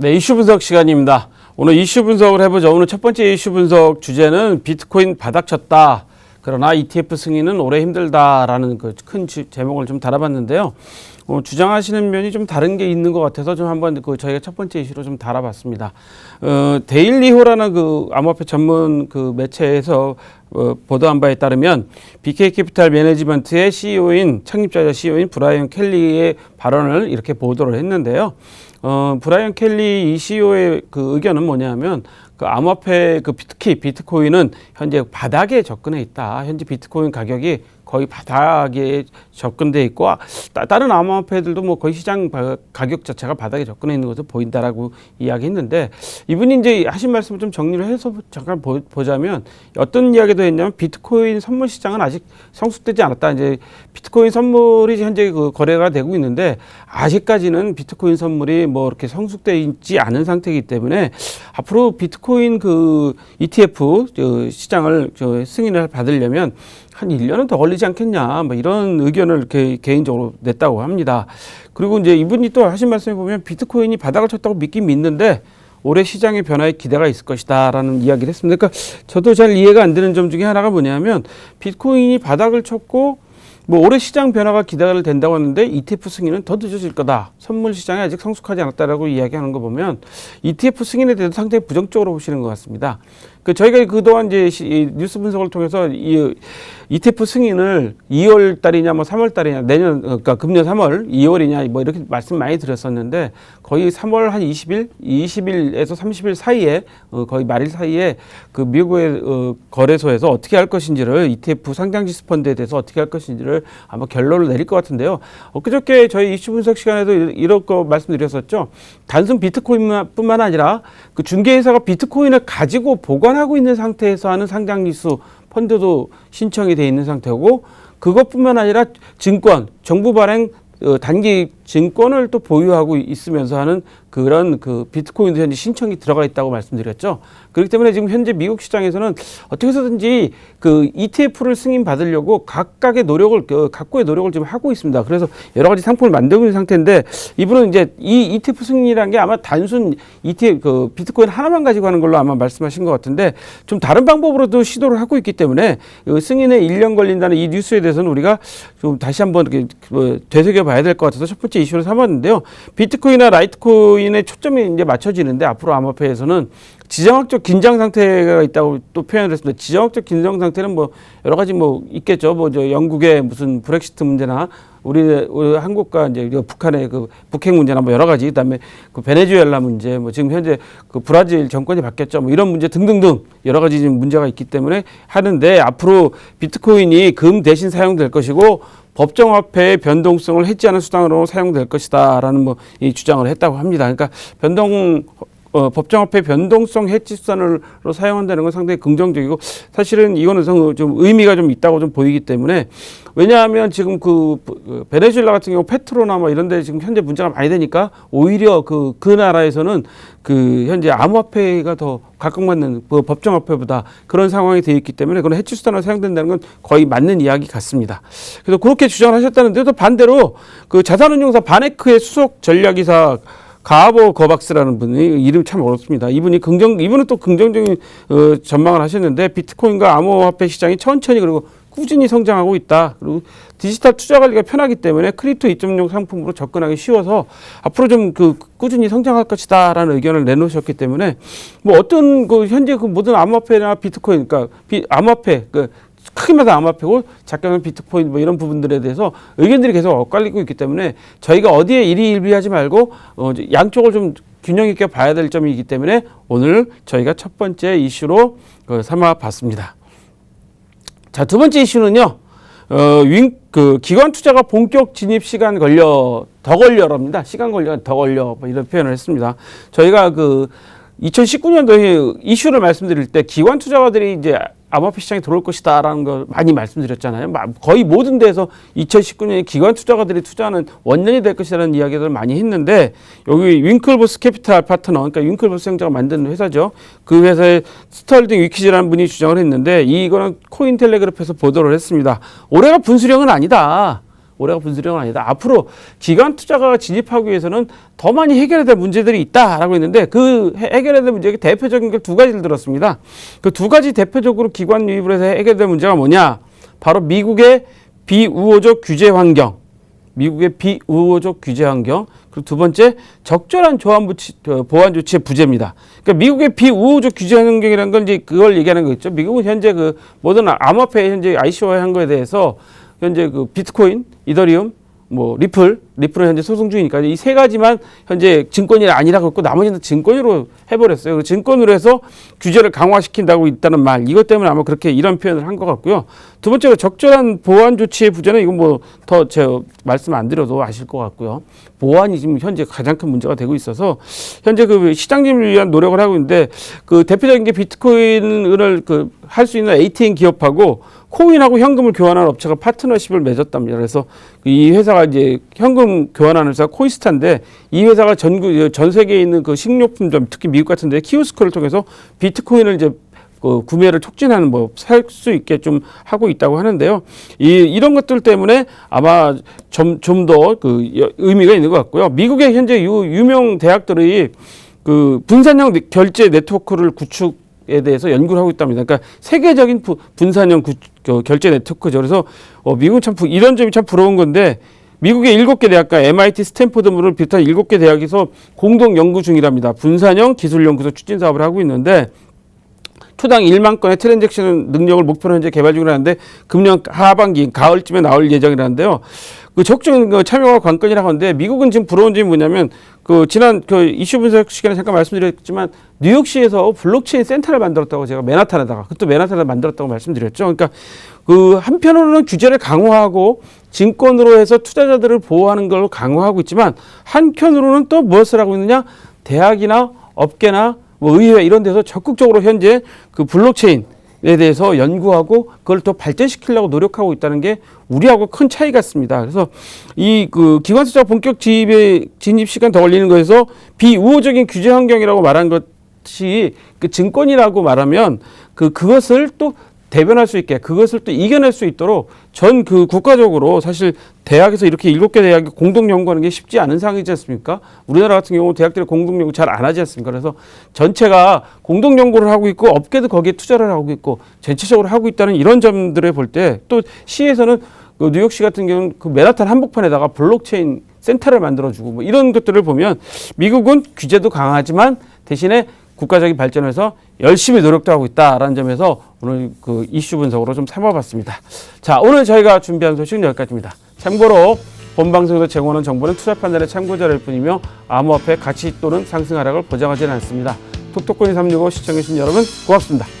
네, 이슈 분석 시간입니다. 오늘 이슈 분석을 해보죠. 오늘 첫 번째 이슈 분석 주제는 비트코인 바닥 쳤다. 그러나 ETF 승인은 오래 힘들다라는 그 큰 제목을 좀 달아봤는데요. 어, 주장하시는 면이 좀 다른 게 있는 것 같아서 좀 한번 그 저희가 첫 번째 이슈로 좀 달아봤습니다. 어, 데일리호라는 그 암호화폐 전문 그 매체에서 어, 보도한 바에 따르면 BK 캐피탈 매니지먼트의 CEO인 창립자자 CEO인 브라이언 켈리의 발언을 이렇게 보도를 했는데요. 어, 브라이언 켈리 이 CEO의 그 의견은 뭐냐면 그 암호화폐 그 특히 비트코인은 현재 바닥에 접근해 있다. 현재 비트코인 가격이 거의 바닥에 접근돼 있고 아, 따, 다른 암호화폐들도 뭐 거의 시장 바, 가격 자체가 바닥에 접근해 있는 것으로 보인다라고 이야기했는데 이분이 이제 하신 말씀을 좀 정리를 해서 잠깐 보, 보자면 어떤 이야기도 했냐면 비트코인 선물 시장은 아직 성숙되지 않았다. 이제 비트코인 선물이 현재 그 거래가 되고 있는데 아직까지는 비트코인 선물이 뭐 이렇게 성숙되어 있지 않은 상태이기 때문에 앞으로 비트코인 그 ETF 저 시장을 저 승인을 받으려면 한 1년은 더 걸리지 않겠냐, 뭐 이런 의견을 이렇게 개인적으로 냈다고 합니다. 그리고 이제 이분이 또 하신 말씀에 보면 비트코인이 바닥을 쳤다고 믿긴 믿는데 올해 시장의 변화에 기대가 있을 것이다라는 이야기를 했습니다. 그러니까 저도 잘 이해가 안 되는 점 중에 하나가 뭐냐면 비트코인이 바닥을 쳤고 뭐 올해 시장 변화가 기대가 된다고 하는데 ETF 승인은 더 늦어질 거다. 선물 시장이 아직 성숙하지 않았다라고 이야기하는 거 보면 ETF 승인에 대해서 상당히 부정적으로 보시는 것 같습니다. 그 저희가 그동안 이제 시, 이 뉴스 분석을 통해서 이 ETF 승인을 2월 달이냐 뭐 3월 달이냐 내년 어, 그러니까 금년 3월 2월이냐 뭐 이렇게 말씀 많이 드렸었는데 거의 3월 한 20일 20일에서 30일 사이에 어, 거의 말일 사이에 그 미국의 어, 거래소에서 어떻게 할 것인지를 ETF 상장지 펀드에 대해서 어떻게 할 것인지를 아마 결론을 내릴 것 같은데요. 엊그저께 저희 이슈 분석 시간에도 이런 거 말씀드렸었죠. 단순 비트코인뿐만 아니라 그 중개회사가 비트코인을 가지고 보관 하고 있는 상태에서 하는 상장지수 펀드도 신청이 돼 있는 상태고 그것뿐만 아니라 증권, 정부 발행 어, 단기 증권을 또 보유하고 있으면서 하는 그런 그 비트코인도 현재 신청이 들어가 있다고 말씀드렸죠. 그렇기 때문에 지금 현재 미국 시장에서는 어떻게 해서든지 그 ETF를 승인 받으려고 각각의 노력을 그 각고의 노력을 지금 하고 있습니다. 그래서 여러 가지 상품을 만들고 있는 상태인데 이분은 이제 이 ETF 승인이라는 게 아마 단순 ETF 그 비트코인 하나만 가지고 하는 걸로 아마 말씀하신 것 같은데 좀 다른 방법으로도 시도를 하고 있기 때문에 이 승인에 1년 걸린다는 이 뉴스에 대해서는 우리가 좀 다시 한번 뭐 되새겨 봐야 될 것 같아서 첫 번째 이슈를 삼았는데요. 비트코인이나 라이트코인 의 초점이 이제 맞춰지는데 앞으로 암호화폐에서는 지정학적 긴장 상태가 있다고 또 표현을 했습니다. 지정학적 긴장 상태는 뭐 여러 가지 뭐 있겠죠. 뭐 저 영국의 무슨 브렉시트 문제나 우리, 우리 한국과 이제 북한의 그 북핵 문제나 뭐 여러 가지 그다음에 그 베네수엘라 문제 뭐 지금 현재 그 브라질 정권이 바뀌었죠. 뭐 이런 문제 등등등 여러 가지 지금 문제가 있기 때문에 하는데 앞으로 비트코인이 금 대신 사용될 것이고 법정화폐의 변동성을 해지하는 수단으로 사용될 것이다라는 뭐 이 주장을 했다고 합니다. 그러니까 변동 어, 법정화폐 변동성 해지 수단으로 사용한다는 건 상당히 긍정적이고 사실은 이거는 좀 의미가 좀 있다고 좀 보이기 때문에 왜냐하면 지금 그 베네수엘라 같은 경우 페트로나 뭐 이런 데 지금 현재 문제가 많이 되니까 오히려 그, 그 나라에서는 그 현재 암호화폐가 더 각광받는 그 법정화폐보다 그런 상황이 되어 있기 때문에 그런 해치 수단으로 사용된다는 건 거의 맞는 이야기 같습니다. 그래서 그렇게 주장을 하셨다는데 또 반대로 그 자산운용사 바네크의 수석 전략이사 가보 거박스라는 분이 이름 참 어렵습니다. 이분이 긍정 이분은 또 긍정적인 어, 전망을 하셨는데 비트코인과 암호화폐 시장이 천천히 그리고 꾸준히 성장하고 있다. 그리고 디지털 투자 관리가 편하기 때문에 크립토 2.0 상품으로 접근하기 쉬워서 앞으로 좀 그 꾸준히 성장할 것이다라는 의견을 내놓으셨기 때문에 뭐 어떤 그 현재 그 모든 암호화폐나 비트코인 그러니까 비, 암호화폐 그 크게 말해서 암호화폐고 작게는 비트코인 뭐 이런 부분들에 대해서 의견들이 계속 엇갈리고 있기 때문에 저희가 어디에 일희일비하지 말고 어, 양쪽을 좀 균형 있게 봐야 될 점이기 때문에 오늘 저희가 첫 번째 이슈로 그 삼아봤습니다. 자, 두 번째 이슈는요. 어, 윈, 그, 기관 투자가 본격 진입 시간 걸려, 더 걸려랍니다. 시간 걸려, 더 걸려. 뭐 이런 표현을 했습니다. 저희가 그, 2019년도에 이슈를 말씀드릴 때 기관 투자가들이 이제 암호화폐 시장에 들어올 것이다라는 걸 많이 말씀드렸잖아요. 거의 모든 데서 2019년에 기관 투자가들이 투자하는 원년이 될 것이라는 이야기들을 많이 했는데 여기 윙클보스 캐피탈 파트너, 그러니까 윙클보스 형제가 만든 회사죠. 그 회사의 스털딩 위키즈라는 분이 주장을 했는데 이거는 코인텔레그래프에서 보도를 했습니다. 올해가 분수령은 아니다. 올해가 분수령은 아니다. 앞으로 기관 투자가 진입하기 위해서는 더 많이 해결해야 될 문제들이 있다라고 했는데 그 해- 해결해야 될 문제가 대표적인 걸 두 가지를 들었습니다. 그 두 가지 대표적으로 기관 유입을 해서 해결해야 될 문제가 뭐냐? 바로 미국의 비우호적 규제 환경. 미국의 비우호적 규제 환경 그리고 두 번째 적절한 부치, 어, 보안 조치의 부재입니다. 그러니까 미국의 비우호적 규제 환경이라는 건 이제 그걸 얘기하는 거겠죠. 미국은 현재 그 모든 암호화폐 현재 ICO화한 거에 대해서 현재 그 비트코인, 이더리움, 뭐 리플, 리플은 현재 소송 중이니까 이 세 가지만 현재 증권이 아니라고 했고 나머지는 증권으로 해버렸어요. 그리고 증권으로 해서 규제를 강화시킨다고 있다는 말 이것 때문에 아마 그렇게 이런 표현을 한 것 같고요. 두 번째로 적절한 보안 조치의 부재는 이건 뭐 더 제가 말씀 안 드려도 아실 것 같고요. 보안이 지금 현재 가장 큰 문제가 되고 있어서 현재 그 시장 진입을 위한 노력을 하고 있는데 그 대표적인 게 비트코인을 그 할 수 있는 ATM 기업하고 코인하고 현금을 교환하는 업체가 파트너십을 맺었답니다. 그래서 이 회사가 이제 현금 교환하는 회사가 코이스타인데 이 회사가 전, 전 세계에 있는 그 식료품점 특히 미국 같은 데 키오스크를 통해서 비트코인을 이제 그 구매를 촉진하는 뭐 살 수 있게 좀 하고 있다고 하는데요. 이 이런 것들 때문에 아마 좀 좀 더 그 의미가 있는 것 같고요. 미국의 현재 유, 유명 대학들이 그 분산형 네- 결제 네트워크를 구축 에 대해서 연구를 하고 있답니다. 그러니까 세계적인 부- 분산형 구, 그 결제 네트워크죠. 그래서 어, 미국은 참 부- 이런 점이 참 부러운 건데 미국의 일곱 개 대학과 MIT, 스탠포드를 비롯한 일곱 개 대학에서 공동 연구 중이랍니다. 분산형 기술 연구소 추진 사업을 하고 있는데 초당 1만 건의 트랜잭션 능력을 목표로 현재 개발 중이라는데 금년 하반기 가을쯤에 나올 예정이라는데요. 그 적극적인 그 참여가 관건이라고 하는데 미국은 지금 부러운 점이 뭐냐면 그 지난 그 이슈 분석 시간에 잠깐 말씀드렸지만 뉴욕시에서 블록체인 센터를 만들었다고 제가 맨하탄에다가 그것도 맨하탄에 만들었다고 말씀드렸죠. 그러니까 그 한편으로는 규제를 강화하고 증권으로 해서 투자자들을 보호하는 걸 강화하고 있지만 한편으로는 또 무엇을 하고 있느냐 대학이나 업계나 뭐 의회 이런 데서 적극적으로 현재 그 블록체인 에 대해서 연구하고 그걸 더 발전시키려고 노력하고 있다는 게 우리하고 큰 차이 같습니다. 그래서 이 그 기관 투자 본격 진입에 진입 시간 더 걸리는 거에서 비우호적인 규제 환경이라고 말한 것이 그 증권이라고 말하면 그 그것을 또 대변할 수 있게 그것을 또 이겨낼 수 있도록 전 그 국가적으로 사실 대학에서 이렇게 일곱 개 대학이 공동 연구하는 게 쉽지 않은 상황이지 않습니까? 우리나라 같은 경우 대학들이 공동 연구 잘 안 하지 않습니까? 그래서 전체가 공동 연구를 하고 있고 업계도 거기에 투자를 하고 있고 전체적으로 하고 있다는 이런 점들을 볼 때 또 시에서는 그 뉴욕시 같은 경우는 그 맨하탄 한복판에다가 블록체인 센터를 만들어주고 뭐 이런 것들을 보면 미국은 규제도 강하지만 대신에 국가적인 발전에서 열심히 노력도 하고 있다라는 점에서 오늘 그 이슈 분석으로 좀 삼아봤습니다. 자, 오늘 저희가 준비한 소식은 여기까지입니다. 참고로 본 방송에서 제공하는 정보는 투자 판단의 참고 자료일 뿐이며 암호화폐 가치 또는 상승 하락을 보장하지는 않습니다. 톡톡코인 365 시청해주신 여러분 고맙습니다.